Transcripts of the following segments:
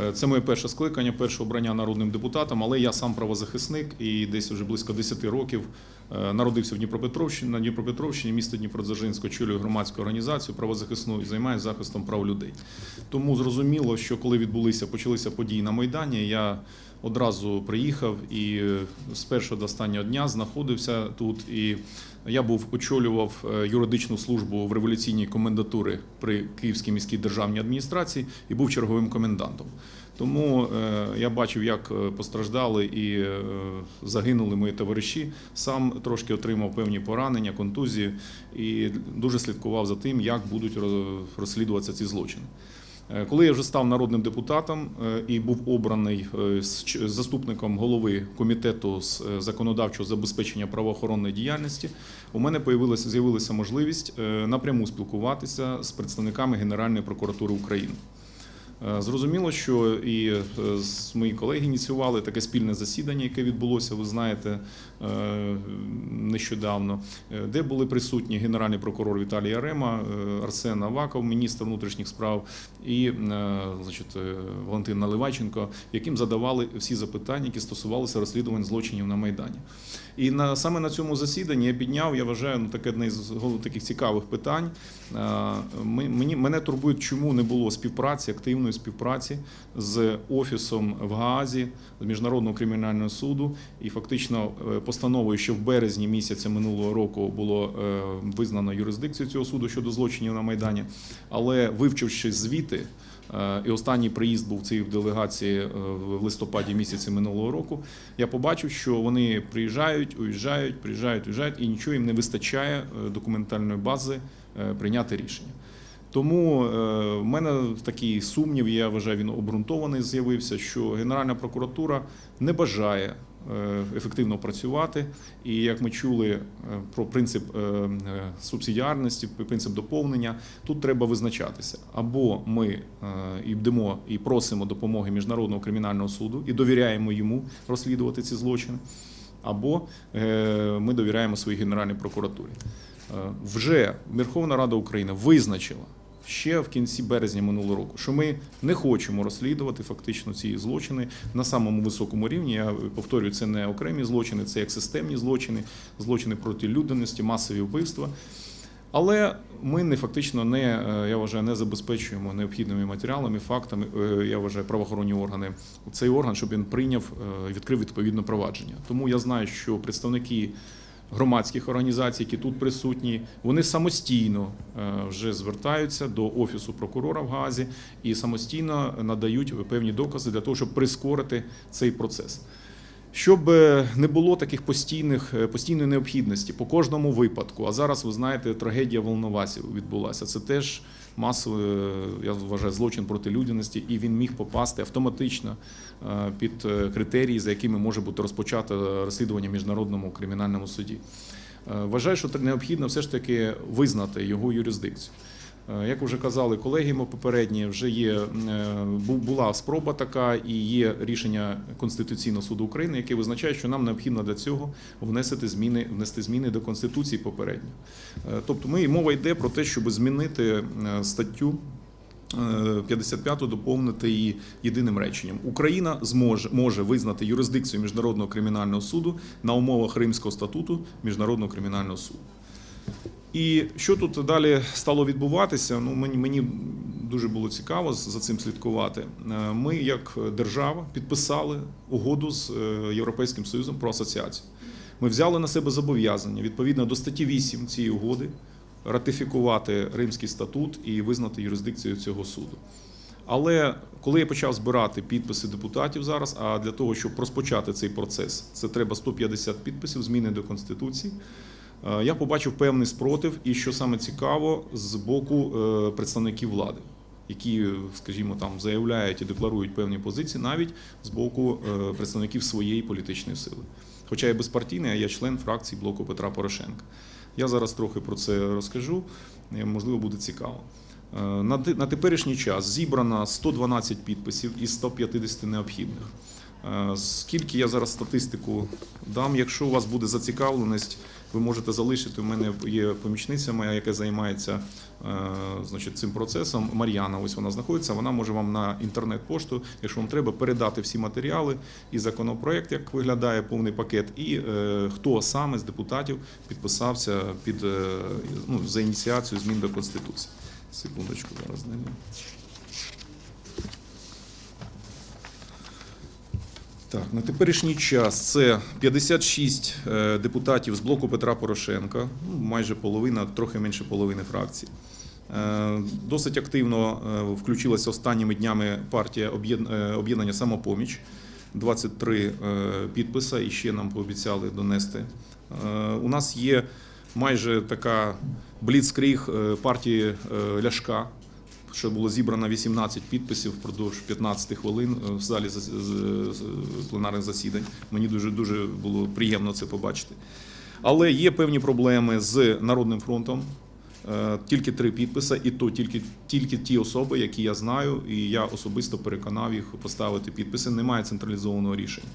Е, Це моє перше скликання, перше обрання народним депутатом, але я сам правозахисник і десь вже близько 10 років е, народився в Дніпропетровщині, на Дніпропетровщині, місто Дніпродзержинськ, очолюю громадську організацію правозахисну і займаюся захистом прав людей. Тому зрозуміло, що коли відбулися, почалися події на Майдані, я одразу приїхав і е, з першого до останнього дня знаходився тут. І я був очолював е, юридичну службу в революційній комендатурі при Київській міській державній адміністрації і був черговим комендантом. Тому е, я бачив, як е, постраждали і загинули мої товариші. Сам трошки отримав певні поранення, контузії і дуже слідкував за тим, як будуть розслідуватися ці злочини. Е, Коли я вже став народним депутатом е, і був обраний е, заступником голови комітету з законодавчого забезпечення правоохоронної діяльності, у мене з'явилася можливість напряму спілкуватися з представниками Генеральної прокуратури України. Е, Зрозуміло, що і е, мої колеги ініціювали таке спільне засідання, яке відбулося, ви знаєте, е, нещодавно, де були присутні генеральний прокурор Віталій Ярема, е, Арсен Аваков, міністр внутрішніх справ і значить, Валентин Наливайченко, яким задавали всі запитання, які стосувалися розслідувань злочинів на Майдані. І на саме на цьому засіданні я підняв, я вважаю, ну, таке одне з таких цікавих питань. Мені мене турбує, чому не було співпраці, активної співпраці з офісом в Гаазі з міжнародного кримінального суду. І фактично е, постановою, що в березні місяця минулого року було е, визнано юрисдикцію цього суду щодо злочинів на майдані. Але вивчивши звіти. Е, І останній приїзд був цієї делегації в листопаді місяці минулого року. Я побачив, що вони приїжджають, уїжджають, приїжджають, уїжджають, і нічого їм не вистачає документальної бази прийняти рішення. Тому е, в мене такий сумнів, я вважаю, він обґрунтований з'явився, що Генеральна прокуратура не бажає е, ефективно працювати. І як ми чули е, про принцип субсидіарності, принцип доповнення, тут треба визначатися. Або ми йдемо і просимо допомоги Міжнародного кримінального суду і довіряємо йому розслідувати ці злочини, або ми довіряємо своїй Генеральній прокуратурі. Вже Верховна Рада України визначила ще в кінці березня минулого року, що ми не хочемо розслідувати фактично ці злочини на самому високому рівні. Я повторюю, це не окремі злочини, це як системні злочини, злочини проти людяності, масові вбивства. Але ми не фактично не е, я вважаю, не забезпечуємо необхідними матеріалами, фактами. е, Я вважаю, правоохоронні органи цей орган, щоб він прийняв е, відкрив відповідне провадження. Тому я знаю, що представники громадських організацій, які тут присутні, вони самостійно е, вже звертаються до офісу прокурора в Гаазі і самостійно надають певні докази для того, щоб прискорити цей процес. Щоб е, не було таких постійних е, постійної необхідності по кожному випадку. А зараз ви знаєте, трагедія Волновасів відбулася. Це теж масовий, е, я вважаю, злочин проти людяності, і він міг попасти автоматично під критерії, за якими може бути розпочато розслідування в міжнародному кримінальному суді. Вважаю, що необхідно все ж таки визнати його юрисдикцію. Е, Як вже казали колеги ми попередні, вже є е, була спроба така, і є рішення Конституційного суду України, яке визначає, що нам необхідно для цього внести зміни, внести зміни до конституції попередньо. Е, Тобто, ми мова йде про те, щоб змінити статтю. е, 55 доповнити її єдиним реченням. Україна зможе може визнати юрисдикцію міжнародного кримінального суду на умовах Римського статуту міжнародного кримінального суду. І що тут далі стало відбуватися? Ну мені мені дуже було цікаво за цим слідкувати. Е, Ми, як держава, підписали угоду з е, Європейським Союзом про асоціацію. Ми взяли на себе зобов'язання відповідно до статті 8 цієї угоди ратифікувати Римський статут і визнати юрисдикцію цього суду. Але коли я почав збирати підписи депутатів зараз, а для того, щоб розпочати цей процес, це треба 150 підписів, зміни до конституції. Е, Я побачив певний спротив, і що саме цікаво, з боку е, представників влади, які, скажімо, там заявляють і декларують певні позиції, навіть з боку е, представників своєї політичної сили. Хоча я безпартійний, а я член фракції блоку Петра Порошенка. Я зараз трохи про це розкажу, можливо, буде цікаво. На теперішній час зібрано 112 підписів із 150 необхідних. Скільки я зараз статистику дам, якщо у вас буде зацікавленість, ви можете залишити. У мене є помічниця моя, яка займається е, значить, цим процесом. Мар'яна, ось вона знаходиться. Вона може вам на інтернет-пошту, якщо вам треба, передати всі матеріали і законопроект, як виглядає повний пакет, і е, хто саме з депутатів підписався під е, ну, за ініціацію змін до конституції. Секундочку, зараз знайду. Так, на теперішній час це 56 е, депутатів з блоку Петра Порошенка, ну, майже половина, трохи менше половини фракції. Е, Досить активно е, включилася останніми днями партія об'єднання самопоміч. 23 е, підписа і ще нам пообіцяли донести. У нас є майже така бліцкріг партії Ляшка, що було зібрано 18 підписів впродовж 15 хвилин е, в залі пленарних засідань. Мені дуже дуже було приємно це побачити. Але є певні проблеми з Народним фронтом. Е, Тільки три підписи, і то тільки, тільки ті особи, які я знаю, і я особисто переконав їх поставити підписи. Немає централізованого рішення.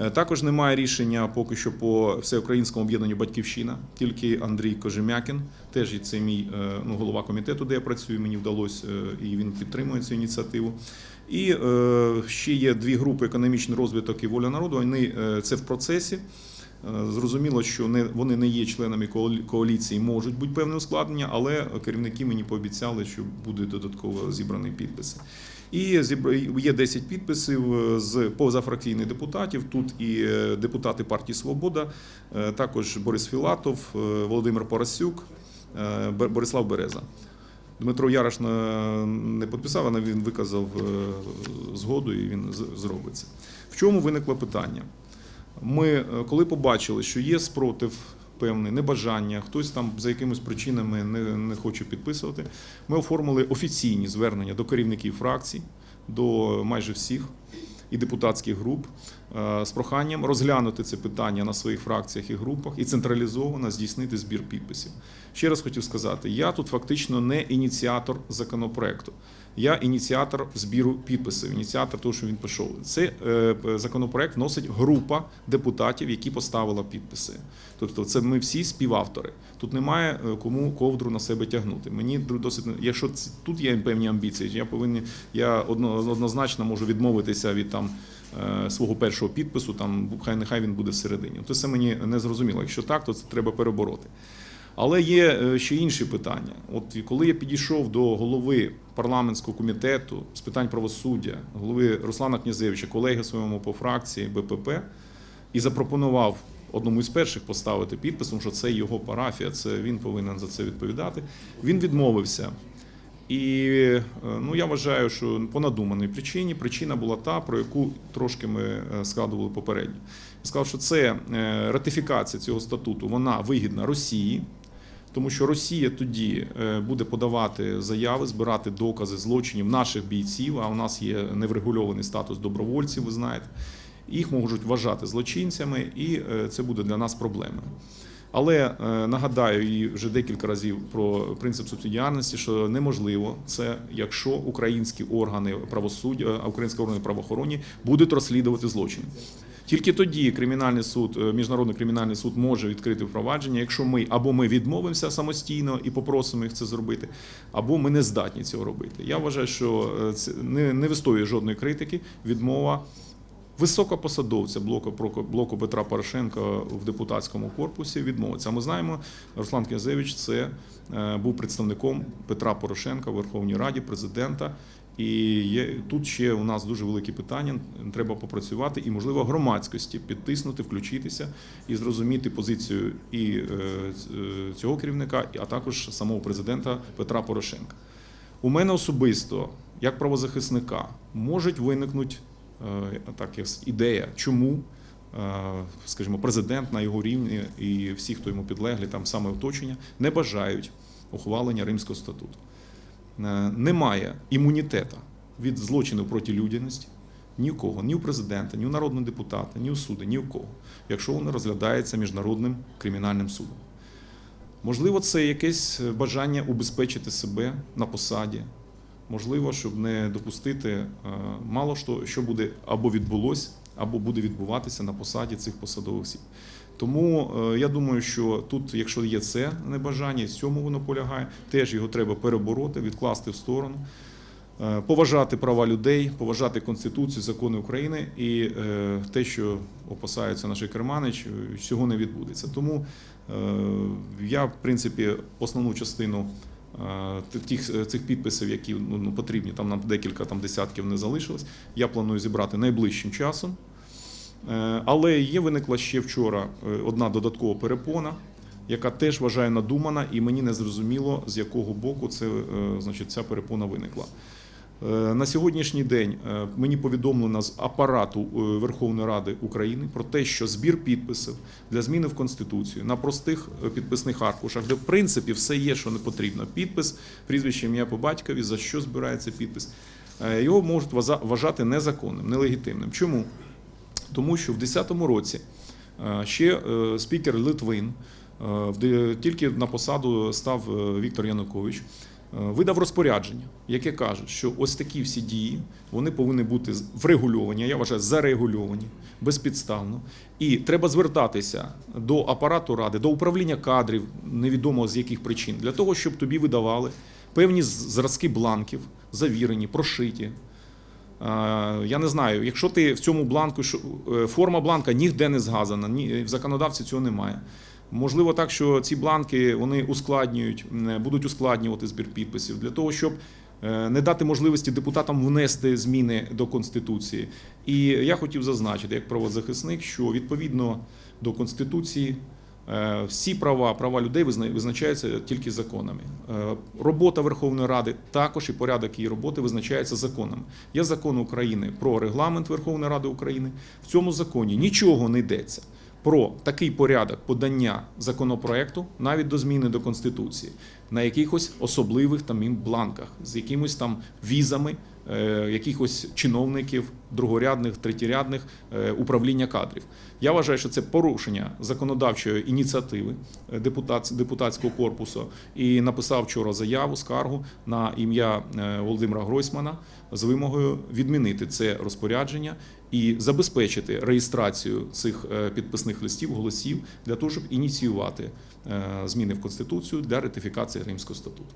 Е, Також немає рішення поки що по всеукраїнському об'єднанню Батьківщина. Тільки Андрій Кожем'якін, теж і це мій е, ну, голова комітету, де я працюю. Мені вдалося, е, і він підтримує цю ініціативу. І ще є дві групи: економічний розвиток і воля народу. Вони це в процесі. Е, Зрозуміло, що не вони не є членами коаліції, можуть бути певне ускладнення, але керівники мені пообіцяли, що буде додатково зібрані підписи. І є 10 підписів е, з позафракційних депутатів. Тут і е, депутати партії Свобода, також Борис Філатов, Володимир Поросюк, Борислав Береза. Дмитро Ярош не- підписав, але він виказав згоду і він з- зробить це. В чому виникло питання? Ми, е, коли побачили, що є спротив певний, небажання, хтось там за якимись причинами не, не хоче підписувати, ми оформили офіційні звернення до керівників фракцій, до майже всіх і депутатських груп е, з проханням розглянути це питання на своїх фракціях і групах і централізовано здійснити збір підписів. Ще раз хотів сказати: я тут фактично не ініціатор законопроекту. Я ініціатор збіру підписів, ініціатор того, що він пішов. Це е, законопроект вносить група депутатів, які поставила підписи. Тобто, це ми всі співавтори. Тут немає е, кому ковдру на себе тягнути. Мені досить якщо тут є певні амбіції, я повинен я однозначно можу відмовитися від там е, свого першого підпису. Там хай нехай він буде всередині. То це мені не зрозуміло. Якщо так, то це треба перебороти. Але є е, ще інші питання. От коли я підійшов до голови парламентського комітету з питань правосуддя, голови Руслана Князевича, колеги своєму по фракції БПП, і запропонував одному із перших поставити підпис, тому що це його парафія, це він повинен за це відповідати. Він відмовився. І е, ну, я вважаю, що по надуманій причині причина була та, про яку трошки ми е, згадували попередньо. Я сказав, що це е, ратифікація цього статуту вона вигідна Росії, тому що Росія тоді буде подавати заяви, збирати докази злочинів наших бійців. А у нас є неврегульований статус добровольців, ви знаєте. Їх можуть вважати злочинцями, і це буде для нас проблемою. Але е, нагадаю і вже декілька разів про принцип субсидіарності, що неможливо це, якщо українські органи правосуддя, а українські органи правоохоронні будуть розслідувати злочини. Тільки тоді кримінальний суд, е, міжнародний кримінальний суд може відкрити впровадження, якщо ми або ми відмовимося самостійно і попросимо їх це зробити, або ми не здатні цього робити. Я вважаю, що е, це не, не вистоює жодної критики. Відмова високопосадовця блоку блоку Петра Порошенка в депутатському корпусі відмовиться. Ми знаємо, Руслан Князевич це е, був представником Петра Порошенка в Верховній Раді, президента. І є тут ще у нас дуже великі питання. Треба попрацювати і, можливо, громадськості підтиснути, включитися і зрозуміти позицію і е, е, цього керівника, а також самого президента Петра Порошенка. У мене особисто, як правозахисника, можуть виникнути так, ідея, чому, е, скажімо, президент на його рівні і всі, хто йому підлеглі, там саме оточення, не бажають ухвалення Римського статуту. Е, Немає імунітету від злочинів проти людяності ні у кого, ні у президента, ні у народного депутата, ні у суди, ні у кого, якщо воно розглядається міжнародним кримінальним судом. Можливо, це якесь бажання убезпечити себе на посаді. Можливо, щоб не допустити е, мало що, що буде або відбулось або буде відбуватися на посаді цих посадових осіб. Тому е, я думаю, що тут, якщо є це небажання, і в цьому воно полягає, теж його треба перебороти, відкласти в сторону. Е, Поважати права людей, поважати Конституцію, закони України і те, що опасається наш Керманич, цього не відбудеться. Тому я, в принципі, основну частину тих е, цих підписів, які ну, ну, потрібні, там нам декілька там десятків не залишилось. Я планую зібрати найближчим часом. Е, Але є виникла ще вчора е, одна додаткова перепона, яка теж вважаю надумана, і мені не зрозуміло, з якого боку це, е, значить, ця перепона виникла. Е, На сьогоднішній день е, мені повідомлено з апарату е, Верховної Ради України про те, що збір підписів для зміни в Конституцію на простих підписних аркушах, де в принципі все є, що не потрібно. Підпис, прізвище ім'я по батькові, за що збирається підпис. Його можуть вважати незаконним, нелегітимним. Чому? Тому що в 2010 році ще спікер Литвин, тільки на посаду став Віктор Янукович, видав розпорядження, яке каже, що ось такі всі дії вони повинні бути врегульовані, я вважаю, зарегульовані безпідставно. І треба звертатися до апарату ради, до управління кадрів, невідомо з яких причин, для того, щоб тобі видавали певні зразки бланків, завірені, прошиті. Е, Я не знаю, якщо ти в цьому бланку е, форма бланка ніде не згадана, ні в законодавці цього немає. Можливо, так, що ці бланки вони ускладнюють, будуть ускладнювати збір підписів для того, щоб е, не дати можливості депутатам внести зміни до конституції. І я хотів зазначити, як правозахисник, що відповідно до конституції. Е, Всі права, права людей визначаються тільки законами. Е, Робота Верховної Ради також і порядок її роботи визначається законами. Є закон України про регламент Верховної Ради України. В цьому законі нічого не йдеться про такий порядок подання законопроекту навіть до зміни до Конституції на якихось особливих там бланках з якимось там візами. Е, Якихось чиновників другорядних, третєрядних е, управління кадрів. Я вважаю, що це порушення законодавчої ініціативи е, депутатського корпусу і написав вчора заяву, скаргу на ім'я Володимира Гройсмана з вимогою відмінити це розпорядження і забезпечити реєстрацію цих підписних листів, голосів для того, щоб ініціювати зміни в Конституцію для ратифікації Римського статуту.